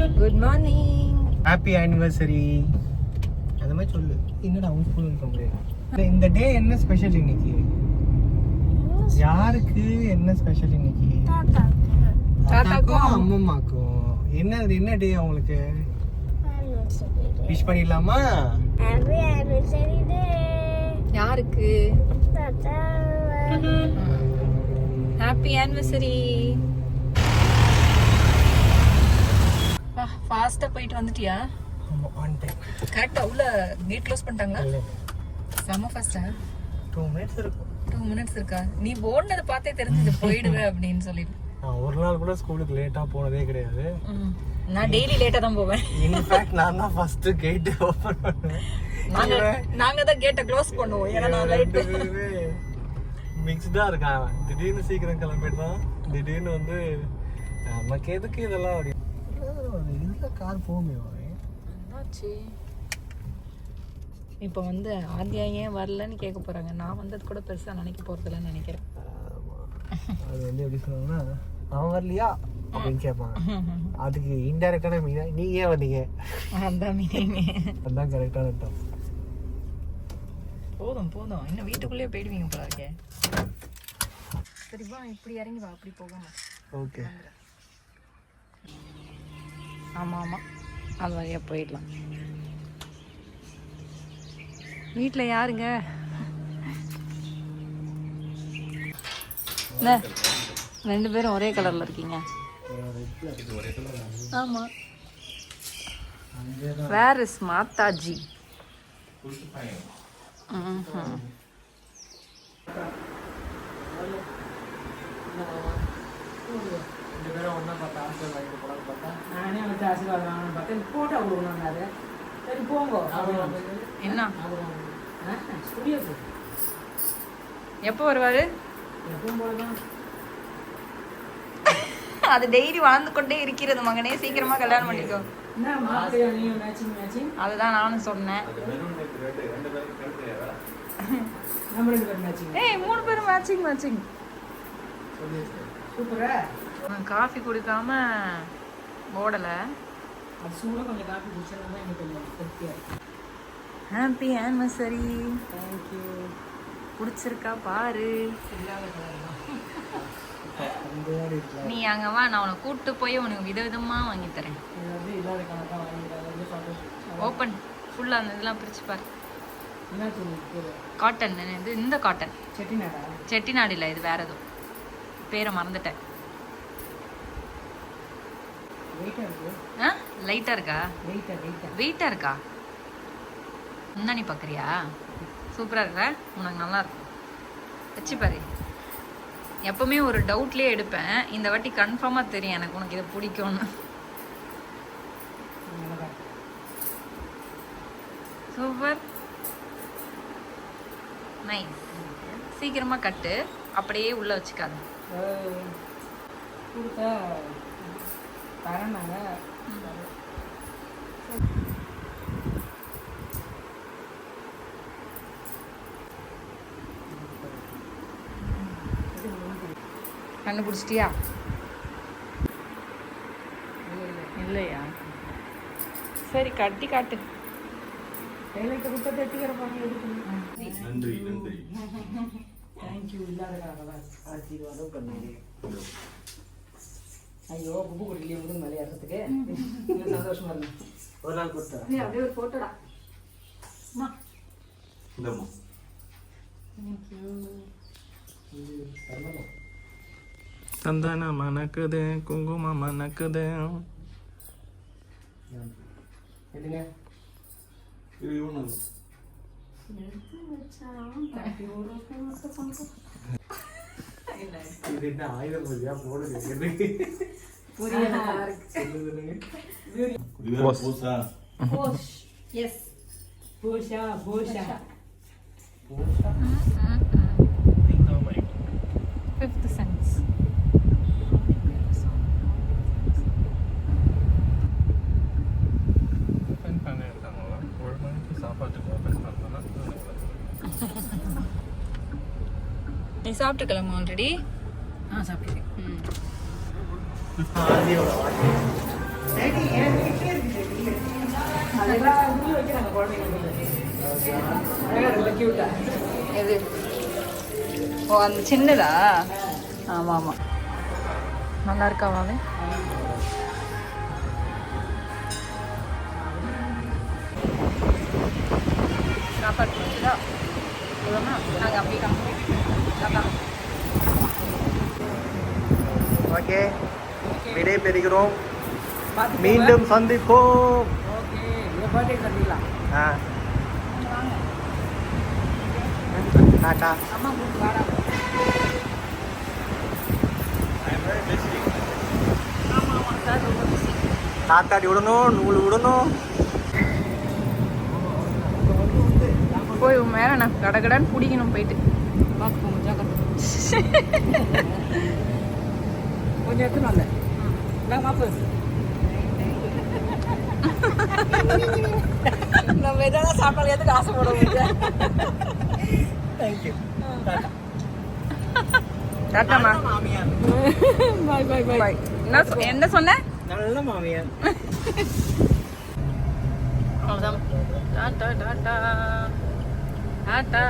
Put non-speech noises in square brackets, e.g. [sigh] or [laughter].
Good morning happy anniversary அந்த மாதிரி சொல்லு. என்னடா அவங்க ஸ்கூல் இருக்க முடியாது இந்த டே என்ன ஸ்பெஷல் இன்னைக்கு? யாருக்கு என்ன ஸ்பெஷல் இன்னைக்கு? தாத்தாக்கும் அம்மம்மாக்கும். என்ன அது? என்ன டே அவங்களுக்கு? விஷ் பண்ணிடலாமா? யாருக்கு? ஹாப்பி ஆனிவர்சரி ஃபாஸ்டா போயிட்டு வந்துட்டியா? கரெக்டா உள்ள கேட் க்ளோஸ் பண்ணிட்டாங்களா? செம ஃபாஸ்டா டூ மினிட்ஸ் இருக்கும். டூ மினிட்ஸ் இருக்கா? நீ ஓடுனதை பார்த்தே தெரிஞ்சது போயிடுவேன் [laughs] அப்படின்னு சொல்லிட்டு. நான் ஒரு நாள் கூட ஸ்கூலுக்கு லேட்டாக போனதே கிடையாது. நான் டெய்லி லேட்டா தான் போவேன். இன்ஃபேக்ட் நான் தான் ஃபர்ஸ்ட் கேட் ஓப்பன் பண்ணுவேன். நாங்க நாங்க தான் கேட்டை க்ளோஸ் பண்ணுவோம். ஏன்னா நான் லைட் மிக்ஸ்டா இருக்கான். திடீர்னு சீக்கிரம் கிளம்பிடுறான் திடீர்னு வந்து நமக்கு எதுக்கு இதெல்லாம் அப்படி? இதுல கார் போகுமே அவன். இப்போ வந்து ஆத்யா ஏன் வரலன்னு கேட்க போறாங்க. நான் வந்தது கூட பெருசா நினைக்க போறதில்லன்னு நினைக்கிறேன். அது வந்து எப்படி சொன்னா அவன் வரலையா? அப்படின்னு கேட்பாங்க. [laughs] அதுக்கு இன்டைரக்டான மீனா நீங்க ஏன் வந்தீங்க? அதான் மீனிங் அதுதான் கரெக்டான டம் போதும் போதும். இன்னும் வீட்டுக்குள்ளேயே போயிடுவீங்க போல இருக்கே. சரி வா இப்படி இறங்கி வா. அப்படி போகாம. ஓகே ஆமா ஆமா அது வழியா போயிடலாம். வீட்டில் யாருங்க? என்ன? ரெண்டு பேரும் ஒரே கலர்ல இருக்கீங்க. ஆமா. Where is Mataji? ம்ஹும். ரெண்டு பேரும் ஒண்ணா பார்த்தா ஆன்சர் வாங்கிட்டு போலான்னு பார்த்தா நானே வந்து ஆசீர்வாதம் வாங்கணும்னு பார்த்தேன் போட்டோ கொடுக்கணும்னாரு சரி போங்க. என்ன? ஸ்டுடியோ எப்போ வருவாரு? எப்பவும் போல தான் அது டெய்லி வளர்ந்து கொண்டே இருக்கிறது மகனே. சீக்கிரமா கல்யாணம் பண்ணிக்கோ. அதுதான் நானும் சொன்னேன். நம்ம ரெண்டு பேரும் மேட்சிங் ஏய் மூணு பேரும் மேட்சிங் மேட்சிங் சூப்பரா? காஃபி குடிக்காம ஓடல. அது சூடாக கொஞ்சம் காஃபி குடிச்சா எனக்கு கொஞ்சம் திருப்தியாக இருக்கும் ஹாப்பி ஆனிவர்சரி தேங்க்யூ பிடிச்சிருக்கா பாரு. இல்லாத தான். நீ அங்க வா நான் உன்னை கூட்டு போய் உனக்கு விதவிதமா வாங்கி தரேன். தான் ஓப்பன் ஃபுல்லா அந்த இதெல்லாம் பிரிச்சு பாரு. காட்டன் இது இந்த காட்டன் செட்டிநாடா? செட்டிநாடு இல்லை இது வேற எதுவும் பேரை மறந்துட்டேன். ஆ? லைட்டா இருக்கா? வெயிட்டாக வெயிட்டாக வெயிட்டா இருக்கா? முந்தானி பார்க்குறியா சூப்பரா இருக்கா உனக்கு நல்லா இருக்கும். வச்சு பாரு. எப்பவுமே ஒரு டவுட்லேயே எடுப்பேன். இந்த வாட்டி கன்ஃபார்மாக தெரியும் எனக்கு. உனக்கு இதை பிடிக்கும்னு. சூப்பர் நைஸ் சீக்கிரமா கட்டு. அப்படியே உள்ள வச்சுக்காத. கொடுத்தா தரேன்னாங்க கண்டுபிடிச்சிட்டியா இல்லையா? சரி கட்டி காட்டு. டைலைட்டை கொடுத்தா தட்டிக்கிற பாருங்க எதுக்கு? நன்றி நன்றி. தேங்க்யூ இல்லாத கலர் ஆசீர்வாதம் பண்ணீங்க. ஐயோ குப்பு குடிக்கலையே முதுகு மேலே ஏறதுக்கு சந்தோஷமா இருக்கு. ஒரு நாள் கொடுத்தா அப்படியே ஒரு போட்டோடா இந்தம்மா. சந்தான மணக்குது குங்குமம் மணக்குது. எதுங்க இது இவனு இது என்ன ஆயுதம் பூஜையா போடுது எதுக்கு சொல்லுதுங்க இது வேற பூசா எஸ் பூஷா பூஷா ஃபிஃப்த் சென்ஸ் ஓப்பன் பண்ணிருக்காங்களா ஒரு மணிக்கு சாப்பாட்டுக்கு ஓப்பன் பண்ணலாம் நீ சாப்பிட்டுக்கலாமா ஆல்ரெடி ஆ சாப்பிட்டுருக்கேன். எது? ஓ அந்த சின்னதா? ஆமாம் ஆமாம் நல்லா இருக்காவாவே சாப்பாடு பிடிச்சதா நாங்கள் அப்படியே ஓகே. விடை பெறுகிறோம். மீண்டும் சந்திப்போம். ஆ. டாட்டா. தாத்தாடி விடணும் நூல் விடணும். போய் மேலே நான் கடகடான்னு பிடிக்கணும் போயிட்டு. பார்த்துக்கோங்க, ஜாக்கிரதை. கொஞ்சம் எடுத்துன்னு வந்தேன் இந்தாங்க மாப்பு நம்ம எதாவது சாப்பாடு எதுக்கு ஆசைப்பட முடியாது தேங்க்யூ டாட்டாமா பாய் பாய் பாய் என்ன என்ன சொன்ன? நல்ல மாமியார் அவ்வளோதான் டாட்டா டாட்டா டாட்டா